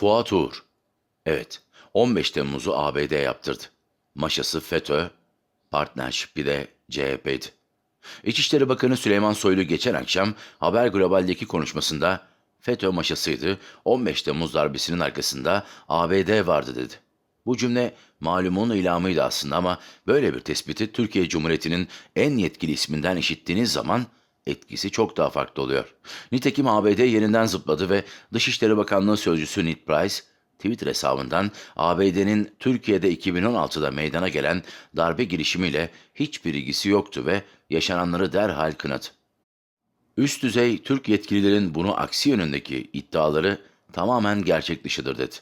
Fuat Uğur. Evet, 15 Temmuz'u ABD yaptırdı. Maşası FETÖ, partnership'i de CHP'ydi. İçişleri Bakanı Süleyman Soylu geçen akşam Haber Global'deki konuşmasında FETÖ maşasıydı, 15 Temmuz darbesinin arkasında ABD vardı dedi. Bu cümle malumun ilamıydı aslında ama böyle bir tespiti Türkiye Cumhuriyeti'nin en yetkili isminden işittiğiniz zaman etkisi çok daha farklı oluyor. Nitekim ABD yerinden zıpladı ve Dışişleri Bakanlığı Sözcüsü Ned Price, Twitter hesabından ABD'nin Türkiye'de 2016'da meydana gelen darbe girişimiyle hiçbir ilgisi yoktu ve yaşananları derhal kınadı. Üst düzey Türk yetkililerin bunu aksi yönündeki iddiaları tamamen gerçek dışıdır dedi.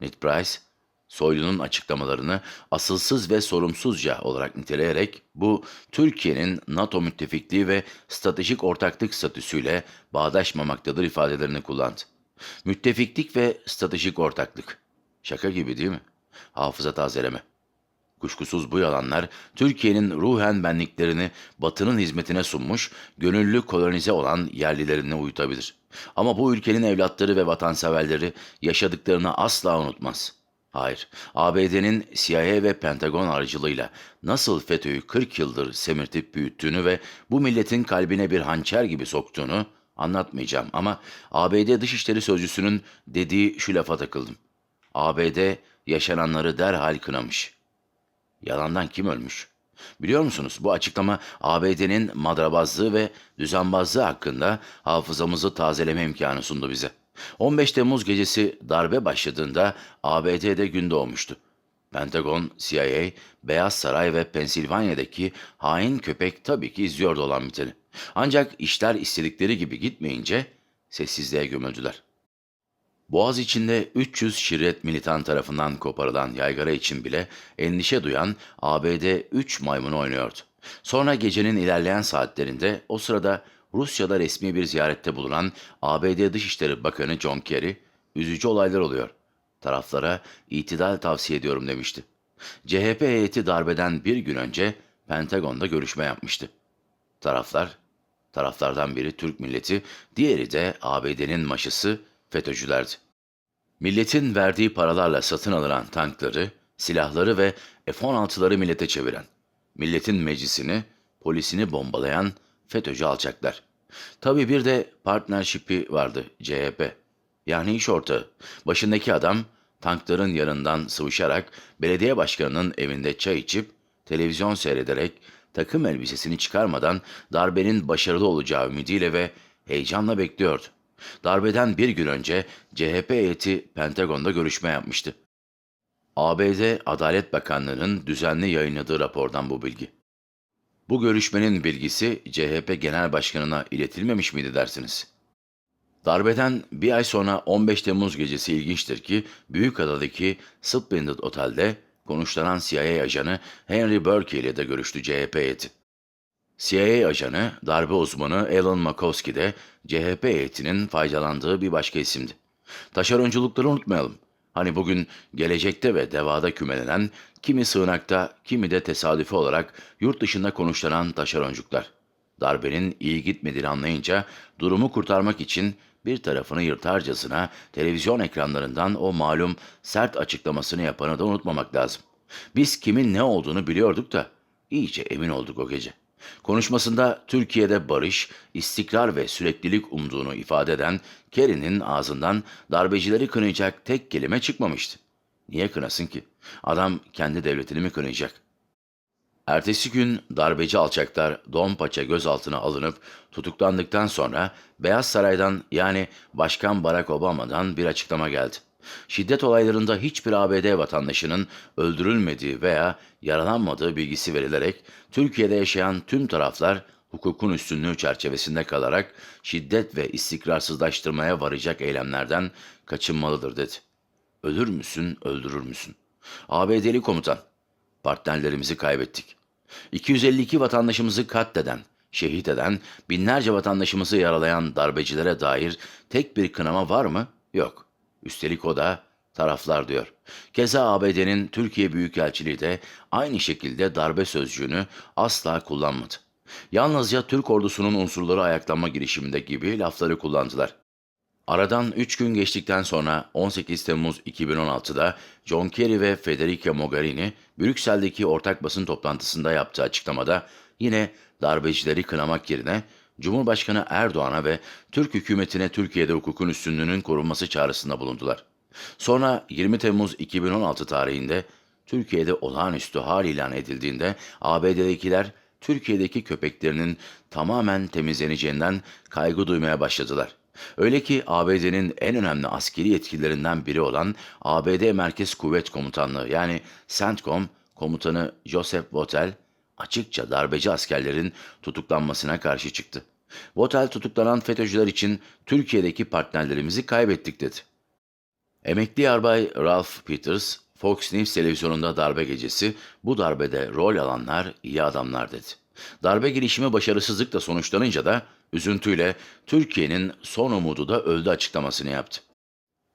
Ned Price, Soylu'nun açıklamalarını asılsız ve sorumsuzca olarak niteleyerek bu Türkiye'nin NATO müttefikliği ve stratejik ortaklık statüsüyle bağdaşmamaktadır ifadelerini kullandı. Müttefiklik ve stratejik ortaklık. Şaka gibi değil mi? Hafıza tazeleme. Kuşkusuz bu yalanlar Türkiye'nin ruhen benliklerini Batı'nın hizmetine sunmuş, gönüllü kolonize olan yerlilerini uyutabilir. Ama bu ülkenin evlatları ve vatanseverleri yaşadıklarını asla unutmaz. Hayır, ABD'nin CIA ve Pentagon aracılığıyla nasıl FETÖ'yü 40 yıldır semirtip büyüttüğünü ve bu milletin kalbine bir hançer gibi soktuğunu anlatmayacağım ama ABD Dışişleri Sözcüsü'nün dediği şu lafa takıldım. ABD yaşananları derhal kınamış. Yalandan kim ölmüş? Biliyor musunuz bu açıklama ABD'nin madrabazlığı ve düzenbazlığı hakkında hafızamızı tazeleme imkanı sundu bize. 15 Temmuz gecesi darbe başladığında ABD'de gün doğmuştu. Pentagon, CIA, Beyaz Saray ve Pensilvanya'daki hain köpek tabii ki izliyordu olan biteni. Ancak işler istedikleri gibi gitmeyince sessizliğe gömüldüler. Boğaz içinde 300 şirret militan tarafından koparılan yaygara için bile endişe duyan ABD 3 maymunu oynuyordu. Sonra gecenin ilerleyen saatlerinde o sırada Rusya'da resmi bir ziyarette bulunan ABD Dışişleri Bakanı John Kerry, üzücü olaylar oluyor. Taraflara itidal tavsiye ediyorum demişti. CHP heyeti darbeden bir gün önce Pentagon'da görüşme yapmıştı. Taraflar, taraflardan biri Türk milleti, diğeri de ABD'nin maşası FETÖ'cülerdi. Milletin verdiği paralarla satın alınan tankları, silahları ve F-16'ları millete çeviren, milletin meclisini, polisini bombalayan FETÖ'cü alçaklar. Tabii bir de partnership'i vardı CHP. Yani iş ortağı. Başındaki adam tankların yanından sıvışarak belediye başkanının evinde çay içip televizyon seyrederek takım elbisesini çıkarmadan darbenin başarılı olacağı ümidiyle ve heyecanla bekliyordu. Darbeden bir gün önce CHP heyeti Pentagon'da görüşme yapmıştı. ABD Adalet Bakanlığı'nın düzenli yayınladığı rapordan bu bilgi. Bu görüşmenin bilgisi CHP Genel Başkanı'na iletilmemiş miydi dersiniz? Darbeden bir ay sonra 15 Temmuz gecesi ilginçtir ki Büyükada'daki Splendid Otel'de konuşlanan CIA ajanı Henry Burke ile de görüştü CHP heyeti. CIA ajanı, darbe uzmanı Alan Makowski de CHP heyetinin faydalandığı bir başka isimdi. Taşeronculukları unutmayalım. Hani bugün gelecekte ve devada kümelenen, kimi sığınakta, kimi de tesadüfi olarak yurt dışında konuşlanan taşeroncuklar. Darbenin iyi gitmediğini anlayınca durumu kurtarmak için bir tarafını yırtarcasına televizyon ekranlarından o malum sert açıklamasını yapanı da unutmamak lazım. Biz kimin ne olduğunu biliyorduk da iyice emin olduk o gece. Konuşmasında Türkiye'de barış, istikrar ve süreklilik umduğunu ifade eden Kerry'nin ağzından darbecileri kınayacak tek kelime çıkmamıştı. Niye kınasın ki? Adam kendi devletini mi kınayacak? Ertesi gün darbeci alçaklar don paça gözaltına alınıp tutuklandıktan sonra Beyaz Saray'dan yani Başkan Barack Obama'dan bir açıklama geldi. Şiddet olaylarında hiçbir ABD vatandaşının öldürülmediği veya yaralanmadığı bilgisi verilerek Türkiye'de yaşayan tüm taraflar hukukun üstünlüğü çerçevesinde kalarak şiddet ve istikrarsızlaştırmaya varacak eylemlerden kaçınmalıdır dedi. Ölür müsün, öldürür müsün? ABD'li komutan, partnerlerimizi kaybettik. 252 vatandaşımızı katleden, şehit eden, binlerce vatandaşımızı yaralayan darbecilere dair tek bir kınama var mı? Yok. Üstelik o da taraflar diyor. Keza ABD'nin Türkiye Büyükelçiliği de aynı şekilde darbe sözcüğünü asla kullanmadı. Yalnızca Türk ordusunun unsurları ayaklanma girişiminde gibi lafları kullandılar. Aradan 3 gün geçtikten sonra 18 Temmuz 2016'da John Kerry ve Federica Mogherini Brüksel'deki ortak basın toplantısında yaptığı açıklamada yine darbecileri kınamak yerine Cumhurbaşkanı Erdoğan'a ve Türk hükümetine Türkiye'de hukukun üstünlüğünün korunması çağrısında bulundular. Sonra 20 Temmuz 2016 tarihinde Türkiye'de olağanüstü hal ilan edildiğinde ABD'dekiler Türkiye'deki köpeklerinin tamamen temizleneceğinden kaygı duymaya başladılar. Öyle ki ABD'nin en önemli askeri yetkililerinden biri olan ABD Merkez Kuvvet Komutanlığı yani CENTCOM komutanı Joseph Votel açıkça darbeci askerlerin tutuklanmasına karşı çıktı. Votel tutuklanan FETÖ'cüler için Türkiye'deki partnerlerimizi kaybettik dedi. Emekli yarbay Ralph Peters, Fox News televizyonunda darbe gecesi bu darbede rol alanlar iyi adamlar dedi. Darbe girişimi başarısızlıkla sonuçlanınca da üzüntüyle Türkiye'nin son umudu da öldü açıklamasını yaptı.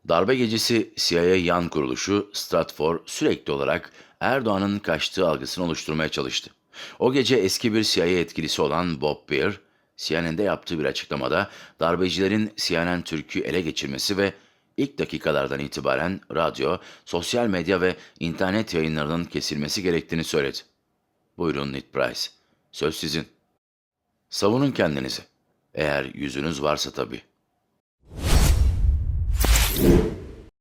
Darbe gecesi CIA yan kuruluşu Stratfor sürekli olarak Erdoğan'ın kaçtığı algısını oluşturmaya çalıştı. O gece eski bir CIA yetkilisi olan Bob Beer, CNN'de yaptığı bir açıklamada darbecilerin CNN Türk'ü ele geçirmesi ve ilk dakikalardan itibaren radyo, sosyal medya ve internet yayınlarının kesilmesi gerektiğini söyledi. Buyurun Nit Price, söz sizin. Savunun kendinizi. Eğer yüzünüz varsa tabii.